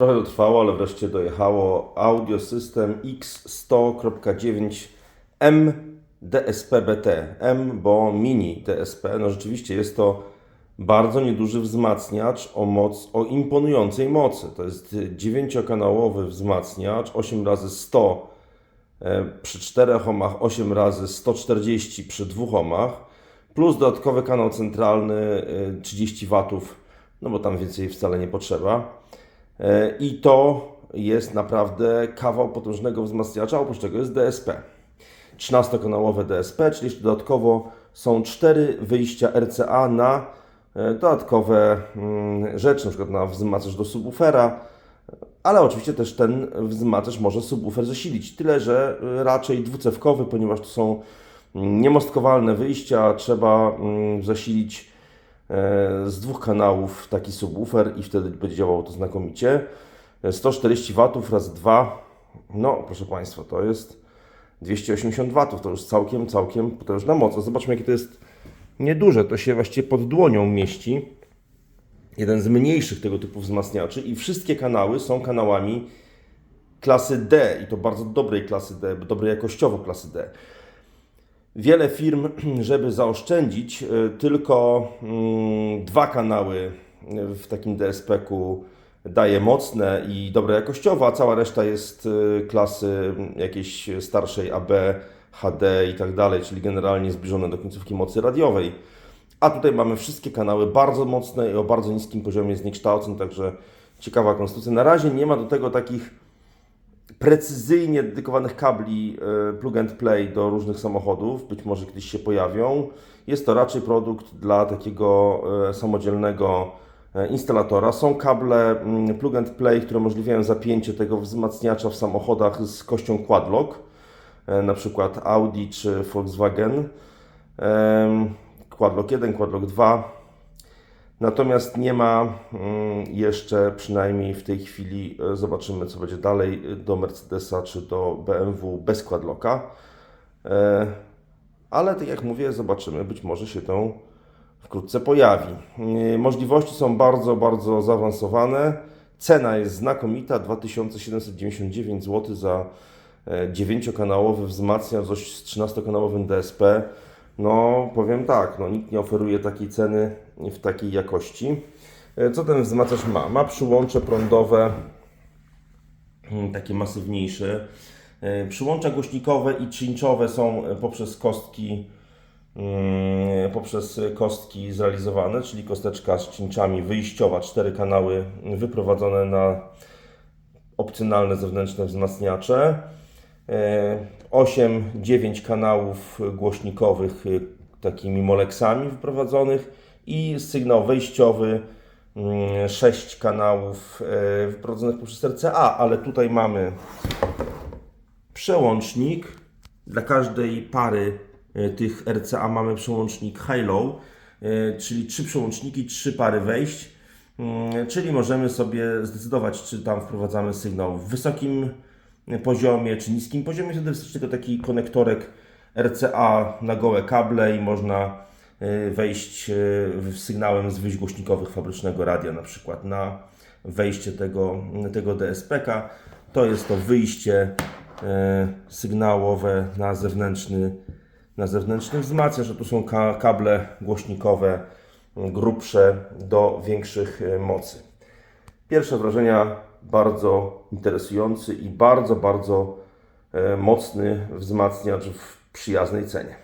Trochę to trwało, ale wreszcie dojechało Audio System X100.9M DSP-BT. M, bo mini DSP. No rzeczywiście jest to bardzo nieduży wzmacniacz o moc, o imponującej mocy. To jest dziewięciokanałowy wzmacniacz 8 razy 100 e, przy 4 ohmach, 8 razy 140 przy 2 ohmach, plus dodatkowy kanał centralny e, 30 watów, no bo tam więcej wcale nie potrzeba. E, I to jest naprawdę kawał potężnego wzmacniacza, oprócz tego jest DSP. 13-kanałowe DSP, czyli jeszcze dodatkowo są cztery wyjścia RCA na e, dodatkowe mm, rzeczy, na przykład na wzmacniacz do subwoofera, ale oczywiście też ten wzmacniacz może subwoofer zasilić. Tyle, że raczej dwucewkowy, ponieważ to są mm, niemostkowalne wyjścia, trzeba mm, zasilić z dwóch kanałów taki subwoofer i wtedy będzie działało to znakomicie. E, 140 W razy 2, no proszę Państwa, to jest 280 W, to już całkiem, całkiem potężna moc. A Zobaczmy jakie to jest nieduże, to się właściwie pod dłonią mieści jeden z mniejszych tego typu wzmacniaczy i wszystkie kanały są kanałami klasy D i to bardzo dobrej klasy D, dobrej jakościowo klasy D. Wiele firm, żeby zaoszczędzić, y, tylko mm, dwa kanały w takim DSP-ku daje mocne i dobre jakościowo, a cała reszta jest y, klasy jakiejś starszej AB, HD i tak dalej, czyli generalnie zbliżone do końcówki mocy radiowej. A tutaj mamy wszystkie kanały bardzo mocne i o bardzo niskim poziomie zniekształceń, także ciekawa konstrukcja. Na razie nie ma do tego takich precyzyjnie dedykowanych kabli e, plug and play do różnych samochodów. Być może kiedyś się pojawią. Jest to raczej produkt dla takiego e, samodzielnego e, instalatora. Są kable mm, plug and play, które umożliwiają zapięcie tego wzmacniacza w samochodach z kością quadlock, na przykład Audi czy Volkswagen. Quadlock 1, Quadlock 2. Natomiast nie ma mm, jeszcze, przynajmniej w tej chwili, e, zobaczymy co będzie dalej, e, do Mercedesa czy do BMW bez Quadlocka. E, Ale tak jak mówię, zobaczymy, być może się to wkrótce pojawi. Możliwości są bardzo, bardzo zaawansowane. Cena jest znakomita, 2799 zł za e, 9-kanałowy wzmacniacz z 13-kanałowym DSP. No, powiem tak, no, nikt nie oferuje takiej ceny w takiej jakości. E, Co ten wzmacniacz ma? Ma przyłącze prądowe, mm, takie masywniejsze. E, Przyłącza głośnikowe i czyńczowe są e, poprzez kostki mm, poprzez kostki zrealizowane, czyli kosteczka z czynczami wyjściowa, cztery kanały wyprowadzone na opcjonalne zewnętrzne wzmacniacze. 8-9 kanałów głośnikowych y, takimi moleksami wyprowadzonych i sygnał wejściowy 6 kanałów y, wyprowadzonych poprzez RCA, ale tutaj mamy przełącznik. Dla każdej pary y, tych RCA mamy przełącznik high-low, czyli trzy przełączniki, trzy pary wejść. Mm, Czyli możemy sobie zdecydować, czy tam wprowadzamy sygnał w wysokim poziomie, czy niskim poziomie. Wtedy wystarczy tylko taki konektorek RCA na gołe kable i można y, wejść y, sygnałem z wyjść głośnikowych fabrycznego radia, na przykład na wejście tego, tego DSP-ka. To jest to wyjście y, sygnałowe na zewnętrzny, na zewnętrzny wzmacniacz, że tu są ka- kable głośnikowe grubsze do większych mocy. Pierwsze wrażenia bardzo interesujący i bardzo, bardzo e, mocny wzmacniacz w przyjaznej cenie.